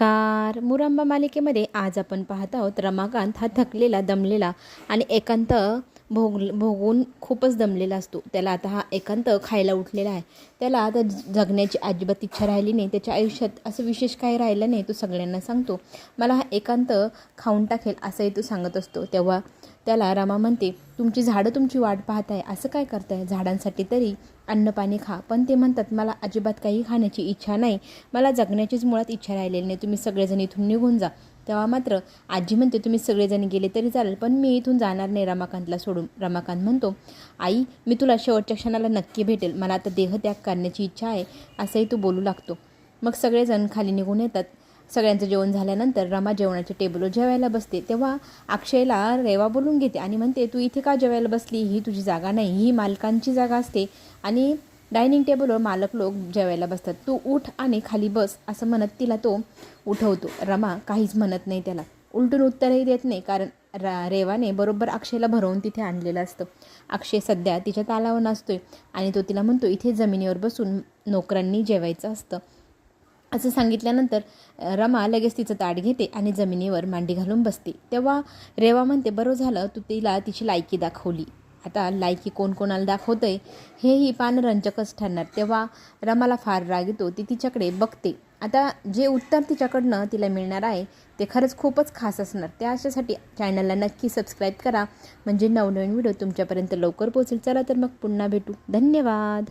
नमस्कार. मुरांबा मालिकेमध्ये आज आपण पाहत आहोत रमाकांत हा थकलेला दमलेला आणि एकांत भोग भोगून खूपच दमलेला असतो. त्याला आता हा एकांत खायला उठलेला आहे. त्याला आता जगण्याची अजिबात इच्छा राहिली नाही. त्याच्या आयुष्यात असं विशेष काही राहिलं नाही तो सगळ्यांना सांगतो. मला हा एकांत खाऊन टाकेल असंही तो सांगत असतो. तेव्हा त्याला रमा म्हणते तुमची झाडं तुमची वाट पाहत आहे असं काय करताय? झाडांसाठी तरी अन्नपाणी खा. पण ते म्हणतात मला अजिबात काही खाण्याची इच्छा नाही. मला जगण्याचीच मुळात इच्छा राहिलेली नाही. तुम्ही सगळेजण इथून निघून जा. तेव्हा मात्र आजी म्हणते तुम्ही सगळेजण गेले तरी चालेल पण मी इथून जाणार नाही रमाकांतला सोडून. रमाकांत म्हणतो आई मी तुला शेवटच्या क्षणाला नक्की भेटेल. मला आता देहत्याग करण्याची इच्छा आहे असंही तू बोलू लागतो. मग सगळेजण खाली निघून येतात. सगळ्यांचं जेवण झाल्यानंतर रमा जेवणाच्या टेबलवर जेवायला बसते. तेव्हा अक्षयला रेवा बोलून घेते आणि म्हणते तू इथे का जेवायला बसली? ही तुझी जागा नाही. ही मालकांची जागा असते आणि डायनिंग टेबलवर मालक लोक जेवायला बसतात. तू उठ आणि खाली बस असं म्हणत तिला तो उठवतो. रमा काहीच म्हणत नाही त्याला. उलटून उत्तरही देत नाही कारण रा रेवाने बरोबर अक्षयला भरवून तिथे आणलेलं असतं. अक्षय सध्या तिच्या तालावर नसतोय आणि तो तिला म्हणतो इथे जमिनीवर बसून नोकरांनी जेवायचं असतं. असं सांगितल्यानंतर रमा लगेच तिचं ताट घेते आणि जमिनीवर मांडी घालून बसते. तेव्हा रेवा म्हणते बरं झालं तू तिला तिची लायकी दाखवली. आता लायकी कोण कोणाला दाखवतंय हेही पानरंजकच ठरणार. तेव्हा रमाला फार राग येतो ती तिच्याकडे बघते. आता जे उत्तर तिच्याकडनं तिला मिळणार आहे ते खरंच खूपच खास असणार. त्या अशासाठी चॅनलला नक्की सबस्क्राईब करा. म्हणजे नवनवीन व्हिडिओ तुमच्यापर्यंत लवकर पोहोचेल. चला तर मग पुन्हा भेटू. धन्यवाद!